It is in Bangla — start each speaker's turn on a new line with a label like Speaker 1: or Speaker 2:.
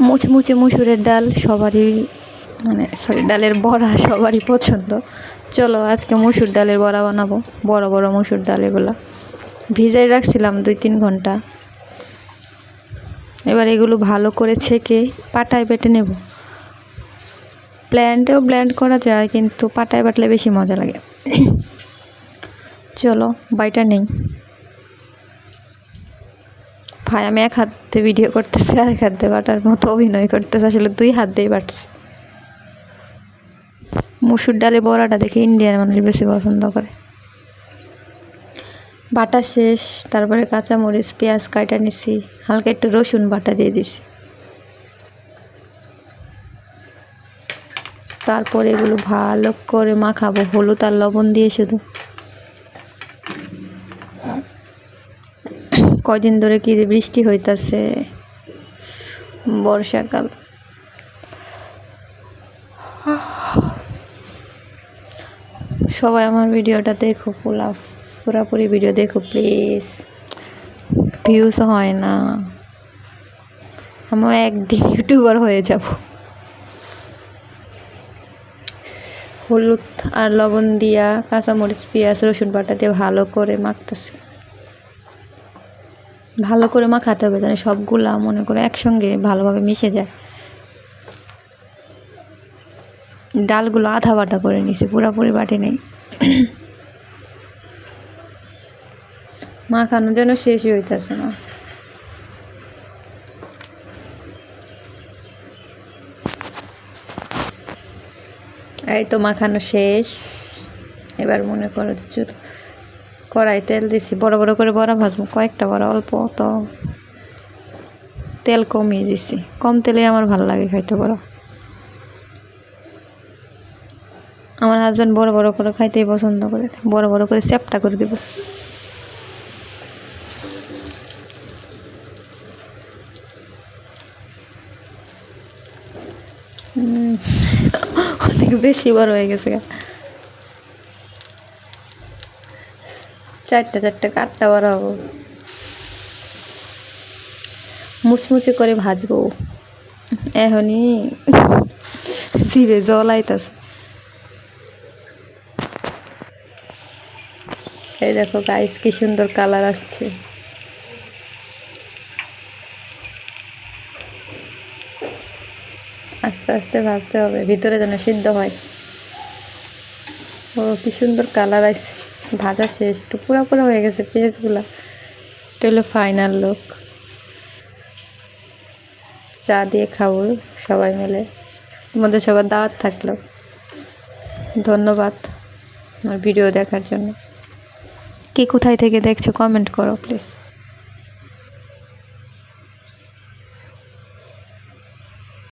Speaker 1: মুচমুচে মুসুরের ডাল সবারই মানে সরি ডালের বড়া সবারই পছন্দ। চলো আজকে মুসুর ডালের বড়া বানাবো, বড় বড় মুসুর ডাল এগুলো। ভিজাই রাখছিলাম দুই তিন ঘণ্টা। এবার এগুলো ভালো করে ছেঁকে পাটায় বেটে নেব। ব্ল্যান্ডেও ব্ল্যান্ড করা যায়, কিন্তু পাটায় বাটলে বেশি মজা লাগে। চলো বাইটা নেই। ভাই, আমি এক হাত ভিডিও করতেছি আর এক হাত বাটার মতো অভিনয় করতেছে, আসলে দুই হাত দিয়ে বাটছি। মুসুর ডালে বড়াটা দেখে ইন্ডিয়ান মানুষ বেশি পছন্দ করে। বাটা শেষ, তারপরে কাঁচামরিচ, পেঁয়াজ কাটা নিছি, হালকা একটু রসুন বাটা দিয়ে দিছি। তারপরে এগুলো ভালো করে মাখাবো, হলুদ আর লবণ দিয়ে শুধু। কদিন ধরে কি যে বৃষ্টি হইতাছে, বর্ষাকাল। সবাই আমার ভিডিওটা দেখো পুরা পুরাপুরি ভিডিও দেখো, প্লিজ। ভিউজ হয় না। আমি একদিন ইউটিউবার হয়ে যাব। হলুদ আর লবণ দিয়া কাঁচামরিচ, পেঁয়াজ, রসুন বাটা দিয়ে ভালো করে মাখতেছে। ভালো করে মাখাতে হবে যেন সবগুলা মনে করে একসঙ্গে ভালোভাবে মিশে যায়। ডালগুলো আধা বাটা করে নিছি, পুরোপুরি বাটি নেই। মাখানো যেন শেষই হইতেছে না। এই তো মাখানো শেষ। এবার মনে করো চুর কড়াই তেল দিছি, বড় বড় করে বড়া ভাজবো, কয়েকটা বড়, অল্প তো তেল কমিয়ে দিছি। কম তেলে আমার ভালো লাগে খাইতে বড়। আমার হাজব্যান্ড বড় বড় করে খাইতেই পছন্দ করে, বড় বড় করে চ্যাপটা করে দেব। অনেক বেশি বড় হয়ে গেছে চারটা চারটা কাঠটা বড় হব। মুচমুচে করে ভাজবো। এখনই জিভে জল আইতাছে। এই দেখো গাইস কি সুন্দর কালার আসছে। আস্তে আস্তে ভাজতে হবে, ভিতরে যেন সিদ্ধ হয়। ও, কি সুন্দর কালার আসছে। ভাজা শেষ, একটু পুরা পুরা হয়ে গেছে পেঁয়াজগুলো। এটা হলো ফাইনাল লুক চা দিয়ে খাব সবাই মিলে। তোমাদের সবার দাওয়াত থাকল। ধন্যবাদ আমার ভিডিও দেখার জন্য। কে কোথায় থেকে দেখছ কমেন্ট করো প্লিজ